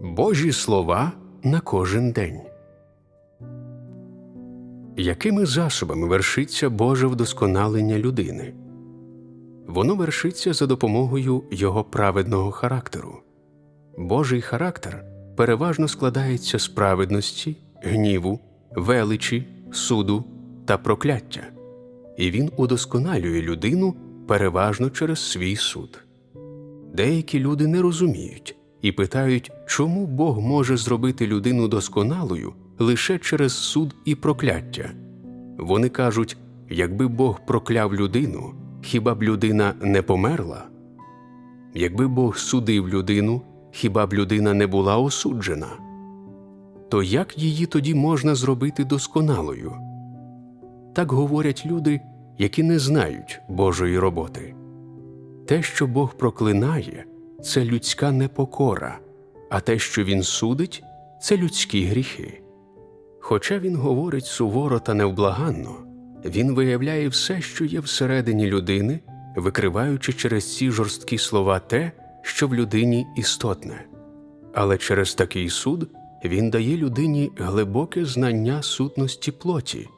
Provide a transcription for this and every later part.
Божі слова на кожен день. Якими засобами вершиться Боже вдосконалення людини? Воно вершиться за допомогою його праведного характеру. Божий характер переважно складається з праведності, гніву, величі, суду та прокляття, і він удосконалює людину переважно через свій суд. Деякі люди не розуміють і питають, чому Бог може зробити людину досконалою лише через суд і прокляття. Вони кажуть, якби Бог прокляв людину, хіба б людина не померла? Якби Бог судив людину, хіба б людина не була осуджена? То як її тоді можна зробити досконалою? Так говорять люди, які не знають Божої роботи. Те, що Бог проклинає, це людська непокора, а те, що Він судить, це людські гріхи. Хоча він говорить суворо та невблаганно, він виявляє все, що є всередині людини, викриваючи через ці жорсткі слова те, що в людині істотне. Але через такий суд він дає людині глибоке знання сутності плоті,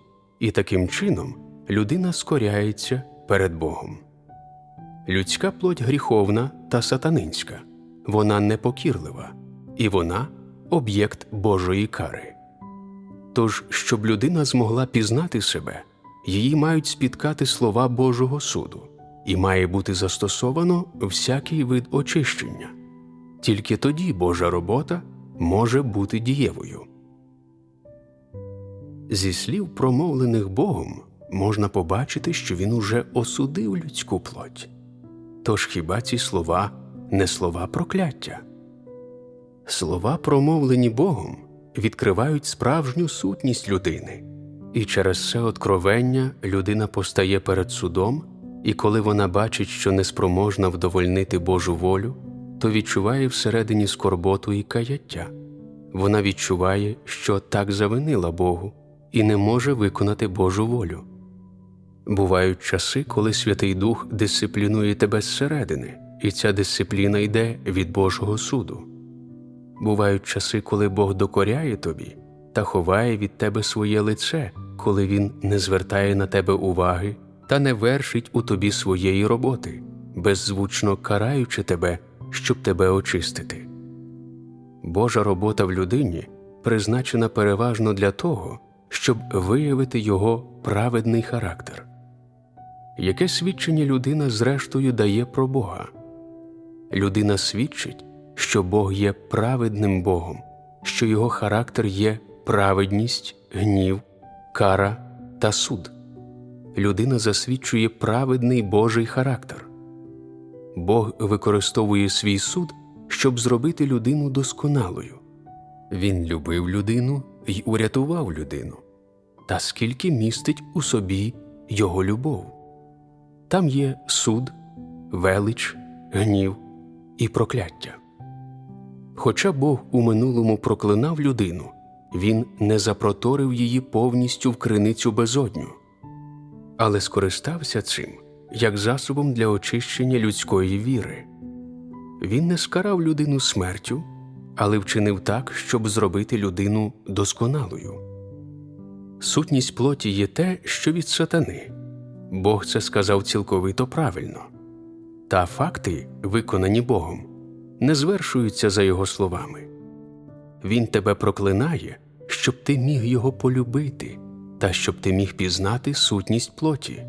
і таким чином людина скоряється перед Богом. Людська плоть гріховна та сатанинська, вона непокірлива, і вона об'єкт Божої кари. Тож, щоб людина змогла пізнати себе, її мають спіткати слова Божого суду, і має бути застосовано всякий вид очищення. Тільки тоді Божа робота може бути дієвою. Зі слів, промовлених Богом, можна побачити, що він уже осудив людську плоть. Тож хіба ці слова не слова прокляття? Слова, промовлені Богом, відкривають справжню сутність людини, і через це откровення людина постає перед судом, і коли вона бачить, що неспроможна вдовольнити Божу волю, то відчуває всередині скорботу і каяття. Вона відчуває, що так завинила Богу і не може виконати Божу волю. Бувають часи, коли Святий Дух дисциплінує тебе зсередини, і ця дисципліна йде від Божого суду. Бувають часи, коли Бог докоряє тобі та ховає від тебе своє лице, коли Він не звертає на тебе уваги та не вершить у тобі своєї роботи, беззвучно караючи тебе, щоб тебе очистити. Божа робота в людині призначена переважно для того, щоб виявити його праведний характер. Яке свідчення людина зрештою дає про Бога? Людина свідчить, що Бог є праведним Богом, що його характер є праведність, гнів, кара та суд. Людина засвідчує праведний Божий характер. Бог використовує свій суд, щоб зробити людину досконалою. Він любив людину й урятував людину. Та скільки містить у собі його любов. Там є суд, велич, гнів і прокляття. Хоча Бог у минулому проклинав людину, він не запроторив її повністю в криницю безодню, але скористався цим як засобом для очищення людської віри. Він не скарав людину смертю, але вчинив так, щоб зробити людину досконалою. Сутність плоті є те, що від сатани. Бог це сказав цілковито правильно, та факти, виконані Богом, не звершуються за його словами. Він тебе проклинає, щоб ти міг його полюбити та щоб ти міг пізнати сутність плоті.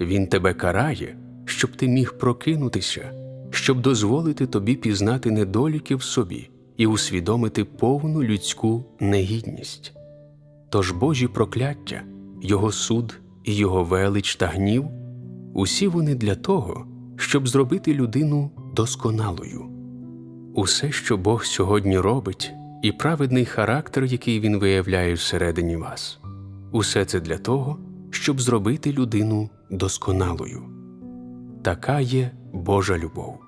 Він тебе карає, щоб ти міг прокинутися, щоб дозволити тобі пізнати недоліки в собі і усвідомити повну людську негідність. Тож Божі прокляття, Його суд і Його велич та гнів усі вони для того, щоб зробити людину досконалою. Усе, що Бог сьогодні робить, і праведний характер, який Він виявляє всередині вас, усе це для того, щоб зробити людину досконалою. Така є Божа любов.